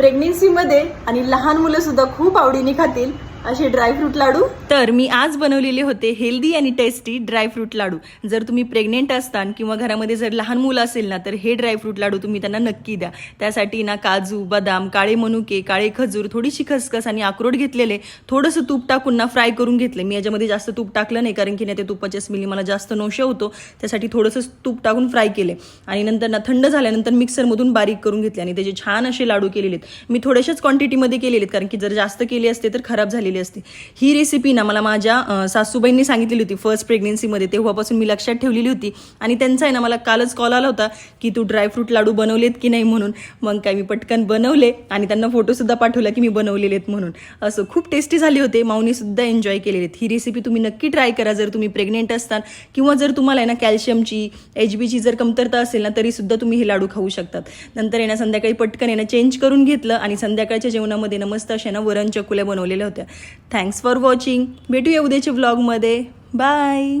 प्रेग्नेन्सीमध्ये आणि लहान मुलंसुद्धा खूप आवडीने खातील. असे ड्रायफ्रूट लाडू? तर मी आज बनवलेले होते हेल्दी आणि टेस्टी ड्रायफ्रूट लाडू. जर तुम्ही प्रेग्नेंट असताल किंवा घरामध्ये जर लहान मुलं असेल ना तर हे ड्रायफ्रूट लाडू तुम्ही त्यांना नक्की द्या. त्यासाठी ना काजू बदाम काळे मनुके काळे खजूर थोडीशी खसखस आणि अक्रोड घेतलेले थोडंसं तूप टाकून ना फ्राय करून घेतले. मी याच्यामध्ये जास्त तूप टाकलं नाही कारण की ना ते तुपाच्या स्मेली मला जास्त नोशा होतो. त्यासाठी थोडंसं तूप टाकून फ्राय केले. आणि नंतर ना थंड झाल्यानंतर मिक्सरमधून बारीक करून घेतले. आणि त्याचे छान असे लाडू केलेले आहेत मी थोड्याशाच क्वांटिटीमध्ये केलेले आहेत कारण की जर जास्त केले असते तर खराब झाले झालेली असते. ही रेसिपी ना मला माझ्या सासूबाईंनी सांगितलेली होती फर्स्ट प्रेग्नेन्सीमध्ये तेव्हापासून मी लक्षात ठेवलेली होती. आणि त्यांचा आहे ना मला कालच कॉल आला होता की तू ड्रायफ्रूट लाडू बनवलेत की नाही म्हणून. मग काय मी पटकन बनवले आणि त्यांना फोटोसुद्धा पाठवला की मी बनवलेले आहेत म्हणून. असं खूप टेस्टी झाले होते. माऊनीसुद्धा एन्जॉय केलेले आहेत. ही रेसिपी तुम्ही नक्की ट्राय करा जर तुम्ही प्रेग्नेंट असताल किंवा जर तुम्हाला आहे ना कॅल्शियमची एच बीची जर कमतरता असेल ना तरीसुद्धा तुम्ही हे लाडू खाऊ शकतात. नंतर आहे ना संध्याकाळी पटकन आहे ना चेंज करून घेतलं आणि संध्याकाळच्या जेवणामध्ये ना मस्त अशा ना वरण चकुल्या बनवलेल्या होत्या. थँक्स फॉर वॉचिंग भेटूया उद्याच्या व्लॉगमध्ये बाय